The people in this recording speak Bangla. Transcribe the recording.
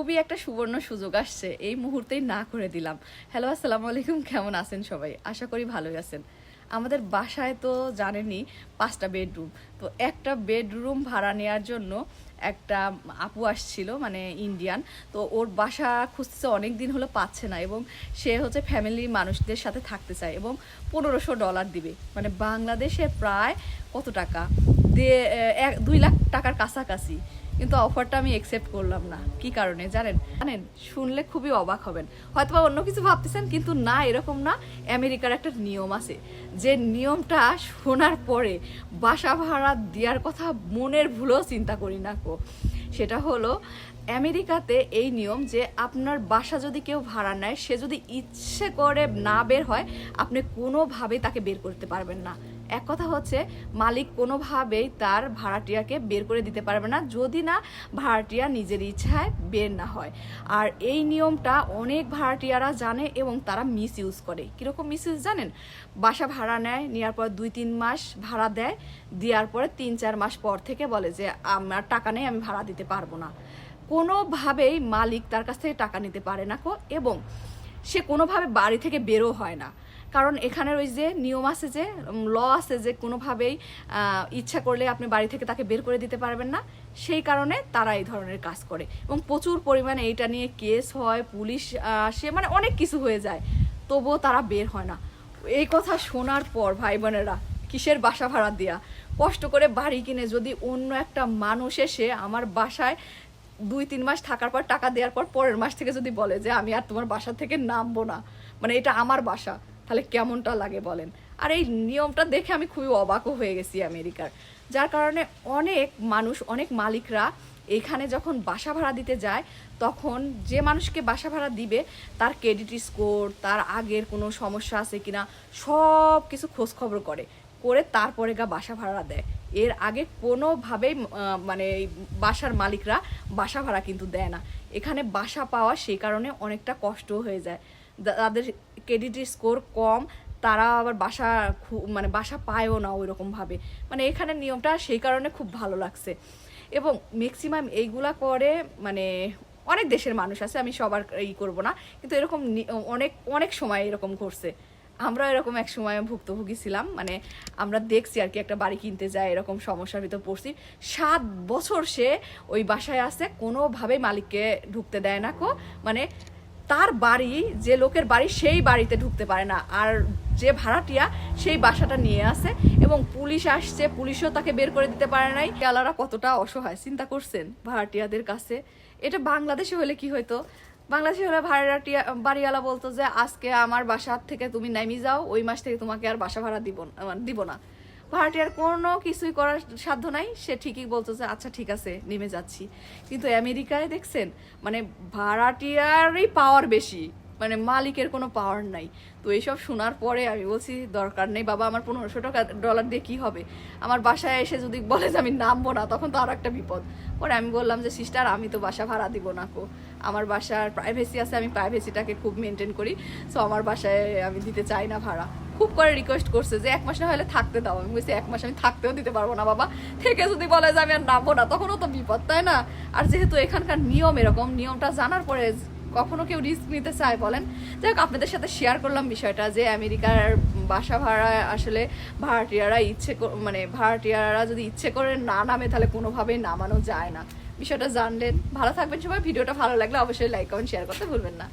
খুবই একটা সুবর্ণ সুযোগ আসছে। এই মুহূর্তেই না করে দিলাম। হ্যালো আসসালামু আলাইকুম। কেমন আছেন সবাই? আশা করি ভালোই আছেন। আমাদের বাসায় তো জানেনই, পাঁচটা বেডরুম তো একটা বেডরুম ভাড়া নেওয়ার জন্য একটা আপু আসছিল মানে ইন্ডিয়ান তো ওর বাসা খুঁজছে অনেক দিন হলো পাচ্ছে না এবং সে হচ্ছে ফ্যামিলি মানুষদের সাথে থাকতে চায় এবং পনেরোশো ডলার দিবে। মানে বাংলাদেশে প্রায় কত টাকা? দিয়ে এক, দুই লাখ টাকার কাছাকাছি। কিন্তু অফারটা আমি একসেপ্ট করলাম না। কি কারণে? জানেন? জানেন, শুনলে খুবই অবাক হবেন। হয়তো বা অন্য কিছু ভাবতেছেন, কিন্তু না, এরকম না। আমেরিকার একটা নিয়ম আছে। যে নিয়মটা শোনার পরে বাসা ভাড়া দেওয়ার কথা মনের ভুলেও চিন্তা করি না কো। সেটা হলো, আমেরিকাতে এই নিয়ম যে আপনার বাসা যদি কেউ ভাড়া নেয়, সে যদি ইচ্ছে করে না বের হয়, আপনি কোনোভাবেই তাকে বের করতে পারবেন না। এক কথা হচ্ছে, মালিক কোনোভাবেই তার ভাড়াটিয়াকে বের করে দিতে পারবে না, যদি না ভাড়াটিয়া নিজের ইচ্ছায় বের না হয়। আর এই নিয়মটা অনেক ভাড়াটিয়ারা জানে এবং তারা মিস ইউজ করে। কীরকম মিস ইউজ জানেন? বাসা ভাড়া নেয় নেওয়ার পর দুই তিন মাস ভাড়া দেয়, দেওয়ার পরে তিন চার মাস পর থেকে বলে যে, আমার টাকা নেই, আমি ভাড়া দিতে পারব না। কোনোভাবেই মালিক তার কাছ থেকে টাকা নিতে পারে না এবং সে কোনোভাবে বাড়ি থেকে বেরো হয় না। কারণ এখানের ওই যে নিয়ম আছে যে ল আছে যে কোনোভাবেই ইচ্ছা করলে আপনি বাড়ি থেকে তাকে বের করে দিতে পারবেন না। সেই কারণে তারা এই ধরনের কাজ করে। এবং প্রচুর পরিমাণে এইটা নিয়ে কেস হয়, পুলিশ সে মানে অনেক কিছু হয়ে যায়। তবুও তারা বের হয় না। এই কথা শোনার পর, ভাই বোনেরা, কিসের বাসা ভাড়া দেয়া? কষ্ট করে বাড়ি কিনে যদি অন্য একটা মানুষ এসে আমার বাসায় দুই, তিন মাস থাকার পর, টাকা দেওয়ার পর, পরের মাস থেকে যদি বলে যে, আমি আর তোমার বাসা থেকে নামবো না। মানে এটা আমার বাসা। তাহলে কেমনটা লাগে বলেন? আর এই নিয়মটা দেখে আমি খুবই অবাকও হয়ে গেছি আমেরিকার। যার কারণে অনেক মানুষ, অনেক মালিকরা এখানে যখন বাসা ভাড়া দিতে যায়, তখন যে মানুষকে বাসা ভাড়া দিবে, তার ক্রেডিট স্কোর, তার আগের কোনো সমস্যা আছে কিনা, সব কিছু খোঁজখবর করে। করে তারপরে গা বাসা ভাড়া দেয়। এর আগে কোনোভাবেই মানে বাসার মালিকরা বাসা ভাড়া কিন্তু দেয় না। এখানে বাসা পাওয়া সেই কারণে অনেকটা কষ্ট হয়ে যায়। তাদের ক্রেডিট স্কোর কম, তারা আবার বাসা মানে বাসা পায়ও না ওই রকম ভাবে মানে এখানে নিয়মটা সেই কারণে খুব ভালো লাগছে। এবং ম্যাক্সিমাম এইগুলা করে মানে অনেক দেশের মানুষ আছে, আমি সবার ই করব না, কিন্তু এরকম অনেক অনেক সময় এরকম করছে আমরা এরকম এক সময় ভুক্তভোগী ছিলাম মানে আমরা দেখছি আর কি একটা বাড়ি কিনতে যায়, এরকম সমস্যার ভিতর পড়ছি। সাত বছর সে ওই বাসায় আছে, কোনোভাবেই মালিককে ঢুকতে দেয় না কো মানে তার বাড়ি, যে লোকের বাড়ি, সেই বাড়িতে ঢুকতে পারে না। আর যে ভাড়াটিয়া, সেই বাসাটা নিয়ে আসে এবং পুলিশ আসছে, পুলিশও তাকে বের করে দিতে পারে নাই। আলারা কতটা অসহায়, চিন্তা করছেন ভাড়াটিয়াদের কাছে। এটা বাংলাদেশে হলে কি হয়তো বাংলাদেশে হলে ভাড়াটিয়া, বাড়িওয়ালা বলতো যে, আজকে আমার বাসার থেকে তুমি নামি যাও, ওই মাস থেকে তোমাকে আর বাসা ভাড়া দিব দিব না। ভাড়াটিয়ার কোনো কিছুই করার সাধ্য নাই। সে ঠিকই বলতো যে আচ্ছা ঠিক আছে, নেমে যাচ্ছি। কিন্তু আমেরিকায় দেখছেন মানে ভাড়াটিয়ারই পাওয়ার বেশি মানে মালিকের কোনো পাওয়ার নাই। তো এইসব শোনার পরে আমি বলছি, দরকার নেই বাবা, আমার পনেরোশো টাকা ডলার দিয়ে কী হবে? আমার বাসায় এসে যদি বলে যে, আমি নামবো না, তখন তো আর একটা বিপদ। পরে আমি বললাম যে, সিস্টার, আমি তো বাসা ভাড়া দিব না কো। আমার বাসার প্রাইভেসি আছে, আমি প্রাইভেসিটাকে খুব মেনটেন করি। সো আমার বাসায় আমি দিতে চাই না ভাড়া। খুব করে রিকোয়েস্ট করছে যে এক মাস না হলে থাকতে দাও। আমি বলছি, এক মাস আমি থাকতেও দিতে পারব না বাবা। থেকে যদি বলে যে আমি আর নামবো না, তখনও তো বিপদ, তাই না? আর যেহেতু এখানকার নিয়ম এরকম, নিয়মটা জানার পরে কখনো কেউ রিস্ক নিতে চায় বলেন? যাই হোক, আপনাদের সাথে শেয়ার করলাম বিষয়টা যে আমেরিকার বাসা ভাড়া আসলে ভাড়াটিয়ারা ইচ্ছে মানে ভাড়াটিয়ারা যদি ইচ্ছে করে না নামে, তাহলে কোনোভাবেই নামানো যায় না। বিষয়টা জানলেন। ভালো থাকবেন সবাই। ভিডিওটা ভালো লাগলে অবশ্যই লাইক কমেন্ট শেয়ার করতে ভুলবেন না।